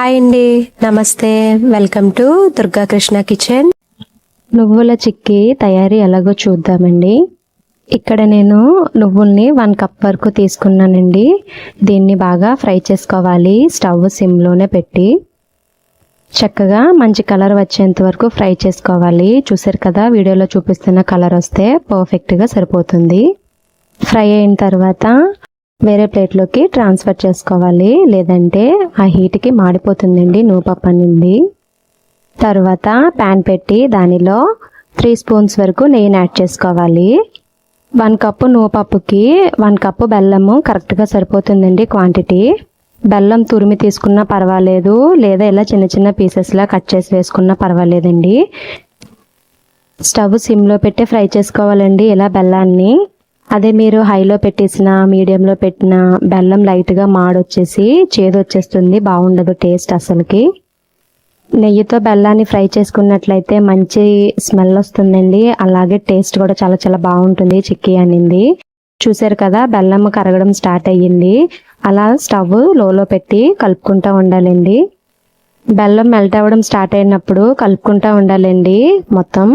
Hi అండి నమస్తే welcome to Durga Krishna kitchen నువ్వుల చిక్కీ తయారీ ఎలాగో చూద్దామండి. ఇక్కడ నేను నువ్వుల్ని వన్ కప్ వరకు తీసుకున్నానండి. దీన్ని బాగా ఫ్రై చేసుకోవాలి. స్టవ్ సిమ్లోనే పెట్టి. చక్కగా మంచి కలర్ వచ్చేంత వరకు ఫ్రై చేసుకోవాలి. చూసారు కదా వీడియోలో చూపిస్తున్న కలర్ వస్తే పర్ఫెక్ట్గా సరిపోతుంది. ఫ్రై అయిన తర్వాత వేరే ప్లేట్లోకి ట్రాన్స్ఫర్ చేసుకోవాలి. లేదంటే ఆ హీట్కి మాడిపోతుందండి నూపప్పు అనేది తర్వాత ప్యాన్ పెట్టి దానిలో త్రీ స్పూన్స్ వరకు నెయ్యిని యాడ్ చేసుకోవాలి. వన్ కప్పు నూపప్పుకి వన్ కప్పు బెల్లము కరెక్ట్గా సరిపోతుందండి క్వాంటిటీ బెల్లం తురిమి తీసుకున్నా పర్వాలేదు లేదా ఇలా చిన్న చిన్న పీసెస్లా కట్ చేసి వేసుకున్నా పర్వాలేదండి. స్టవ్ సిమ్లో పెట్టి ఫ్రై చేసుకోవాలండి ఇలా బెల్లాన్ని. అదే మీరు హైలో పెట్టేసిన మీడియంలో పెట్టిన బెల్లం లైట్గా మాడొచ్చేసి చేదు వచ్చేస్తుంది బాగుండదు టేస్ట్ అసలుకి. నెయ్యితో బెల్లాన్ని ఫ్రై చేసుకున్నట్లయితే మంచి స్మెల్ వస్తుందండి. అలాగే టేస్ట్ కూడా చాలా చాలా బాగుంటుంది. చిక్కీ అనింది. చూసారు కదా బెల్లం కరగడం స్టార్ట్ అయ్యింది. అలా స్టవ్ లోలో పెట్టి కలుపుకుంటూ ఉండాలండి. బెల్లం మెల్ట్ అవ్వడం స్టార్ట్ అయినప్పుడు కలుపుకుంటూ ఉండాలండి మొత్తం.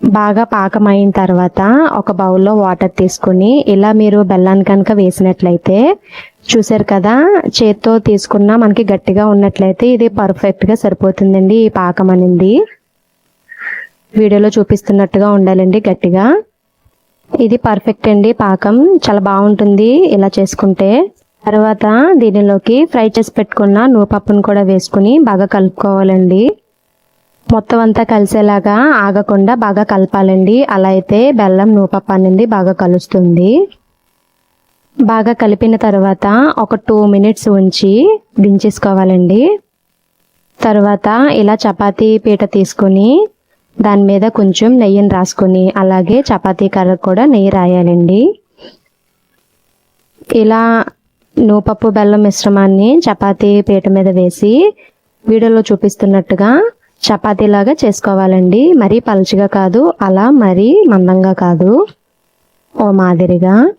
బాగా పాకం అయిన తర్వాత ఒక బౌల్లో వాటర్ తీసుకుని ఇలా మీరు బెల్లాన్ని కనుక వేసినట్లయితే చూసారు కదా చేత్తో తీసుకున్నా మనకి గట్టిగా ఉన్నట్లయితే ఇది పర్ఫెక్ట్గా సరిపోతుందండి ఈ పాకం అనేది. వీడియోలో చూపిస్తున్నట్టుగా ఉండాలండి గట్టిగా. ఇది పర్ఫెక్ట్ అండి పాకం చాలా బాగుంటుంది ఇలా చేసుకుంటే. తర్వాత దీనిలోకి ఫ్రై చేసి పెట్టుకున్న నూపప్పును కూడా వేసుకుని బాగా కలుపుకోవాలండి. మొత్తం అంతా కలిసేలాగా ఆగకుండా బాగా కలపాలండి. అలా అయితే బెల్లం నూపప్పు అనేది బాగా కలుస్తుంది. బాగా కలిపిన తర్వాత ఒక టూ మినిట్స్ ఉంచి దించేసుకోవాలండి. తర్వాత ఇలా చపాతీ పీట తీసుకొని దాని మీద కొంచెం నెయ్యిని రాసుకొని అలాగే చపాతీ కర్ర కూడా నెయ్యి రాయాలండి. ఇలా నూపప్పు బెల్లం మిశ్రమాన్ని చపాతీ పీట మీద వేసి వీడియోలో చూపిస్తున్నట్టుగా చపాతీలాగా చేసుకోవాలండి. మరీ పలుచగా కాదు అలా మరీ మందంగా కాదు. ఓ మాదిరిగా.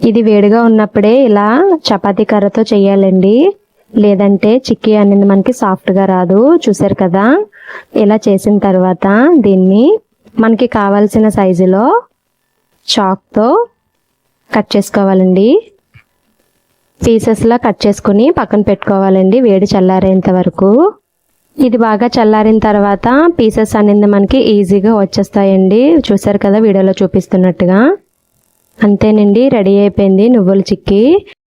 ఇది వేడిగా ఉన్నప్పుడే ఇలా చపాతీ కర్రతో చేయాలండి లేదంటే చిక్కీ అనేది మనకి సాఫ్ట్గా రాదు. చూసారు కదా? ఇలా చేసిన తర్వాత దీన్ని మనకి కావాల్సిన సైజులో చాక్తో కట్ చేసుకోవాలండి. పీసెస్లా కట్ చేసుకుని పక్కన పెట్టుకోవాలండి వేడి చల్లారేంత వరకు. ఇది బాగా చల్లారిన తర్వాత పీసెస్ అనేది మనకి ఈజీగా వచ్చేస్తాయండి. చూసారు కదా వీడియోలో చూపిస్తున్నట్టుగా. అంతేనండి రెడీ అయిపోయింది నువ్వుల చిక్కీ.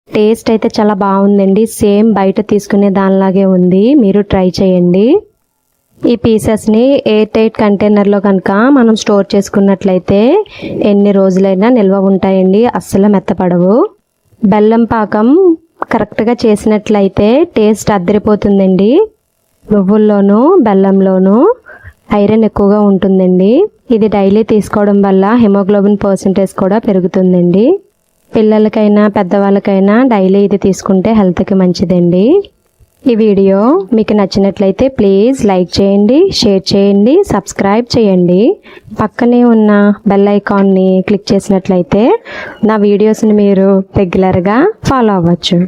టేస్ట్ అయితే చాలా బాగుందండి. సేమ్ బయట తీసుకునే దానిలాగే ఉంది. మీరు ట్రై చేయండి. ఈ పీసెస్ని ఎయిర్ టైట్ కంటైనర్లో కనుక మనం స్టోర్ చేసుకున్నట్లయితే ఎన్ని రోజులైనా నిల్వ ఉంటాయండి. అస్సలు మెత్తపడవు. బెల్లం పాకం కరెక్ట్గా చేసినట్లయితే టేస్ట్ అద్దరిపోతుందండి. నువ్వుల్లోనూ బెల్లంలోనూ ఐరన్ ఎక్కువగా ఉంటుందండి. ఇది డైలీ తీసుకోవడం వల్ల హిమోగ్లోబిన్ పర్సంటేజ్ కూడా పెరుగుతుందండి. పిల్లలకైనా పెద్దవాళ్ళకైనా డైలీ ఇది తీసుకుంటే హెల్త్కి మంచిదండి. ఈ వీడియో మీకు నచ్చినట్లయితే ప్లీజ్ లైక్ చేయండి షేర్ చేయండి సబ్స్క్రైబ్ చేయండి. పక్కనే ఉన్న బెల్ ఐకాన్ని క్లిక్ చేసినట్లయితే నా వీడియోస్ని మీరు రెగ్యులర్గా ఫాలో అవ్వచ్చు.